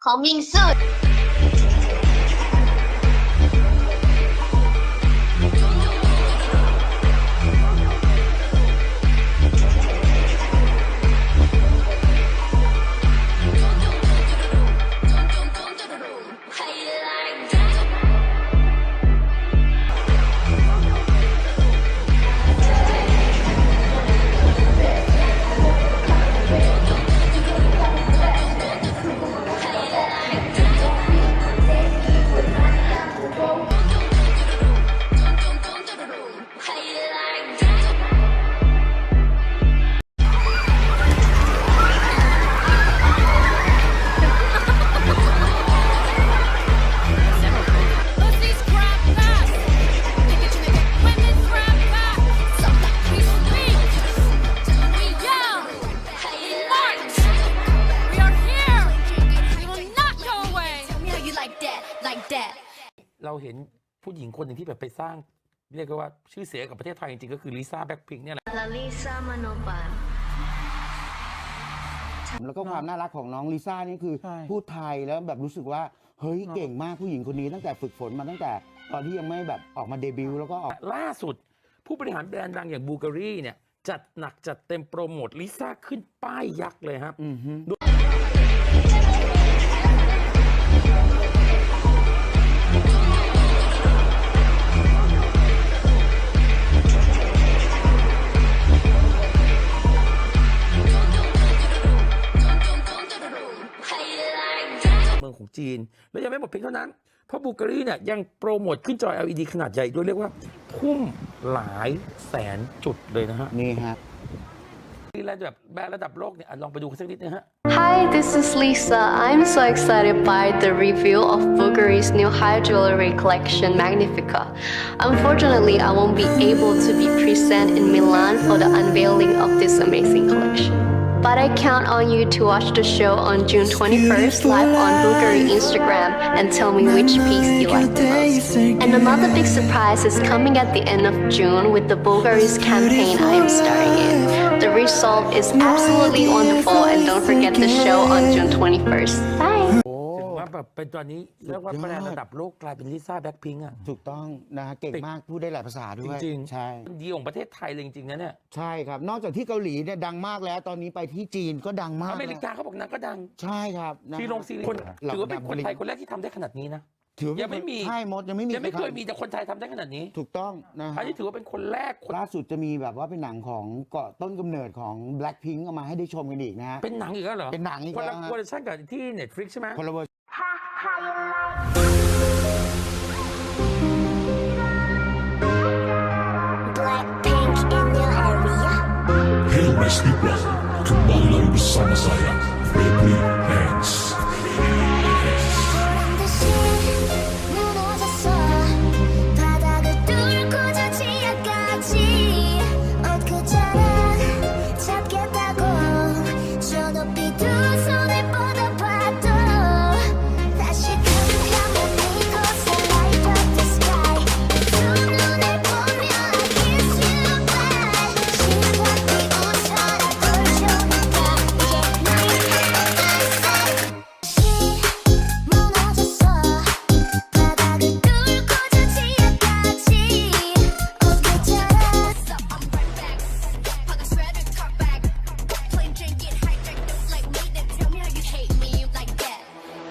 coming soon เราเห็นผู้หญิงคนหนึ่งที่แบบไปสร้างเรียกว่าชื่อเสียงกับประเทศไทยจริงๆก็คือลิซ่าแบ็คพิงเนี่ยแหละ Lalisa Manoban แล้วก็ความน่ารักของน้องลิซ่านี่คือใช่ พูดไทยแล้วแบบรู้สึกว่าเฮ้ยเก่งมากผู้หญิงคนนี้ตั้งแต่ฝึกฝนมาตั้งแต่ตอนที่ยังไม่แบบออกมาเดบิวต์แล้วก็ออก ล่าสุด ผู้บริหารแบรนด์ดังอย่างบูการีเนี่ย จัดหนักจัดเต็มโปรโมทลิซ่าขึ้นป้ายยักษ์เลยครับ อือฮึเมือ จีน แล้วยังไม่หมดเพียงเท่านั้น เพราะบูการีเนี่ยยังโปรโมทขึ้นจอ LED ขนาดใหญ่ด้วยเรียกว่าทุ่มหลายแสนจุดเลยนะฮะนี่ฮะนี่ระดับแบรนด์ระดับโลกเนี่ยอะลองไปดูกันสักนิดนะฮะ Hi, this is Lisa. I'm so excited by the reveal of Bulgari's new high jewelry collection, Magnifica. Unfortunately, I won't be able to be present in Milan for the unveiling of this amazing collection. But I count on you to watch the show on June 21st live on Bulgari Instagram and tell me which piece you like the most. And another big surprise is coming at the end of June with the Bulgari's campaign I am starring in. The result is absolutely wonderful and don't forget the show on June 21st. Bye! โอ้ถึงว่าแบบเป็นตอนนี้เรียกว่าสุดยอดแบรนด์ระดับโลกกลายเป็นลิซ่าแบ็คพิงอะ ถูกต้องนะฮะเก่งมากพูดได้หลายภาษาด้จวยริงๆ ใช่ดีของประเทศไทยเลยจริงๆนะเนี่ยใช่ครับ นอกจากที่เกาหลีเนี่ยดังมากแล้ว ตอนนี้ไปที่จีนก็ดังมากอเมริกาเขาบอกนางก็ดังใช่ครับนะซีลงซีรีส์คนหลักถือว่าเป็นคนไทยดังคนแรกที่ทำได้ขนาดนี้นะ ถือว่ายังไม่มี ใช่มดยังไม่มียังไม่เคยใรมีแต่คนไทยทำได้ขนาดนี้ ถูกต้องนะฮะอันนี้ถือว่าเป็นคนแรกคนล่าสุดจะมีแบบว่าเป็นหนังของเกาะต้นกำเนิดของ Blackpink เอามาให้ได้ชมกันอีกนะฮะ เป็นหนังอีกแล้วเหรอเป็นหนังอีกคนแล้ละวฮะ เวอร์ชันกับที่ Netflix ใช่ไหม คนละเวอร์ Hey West People, kembali lagi bersama saya, Hands.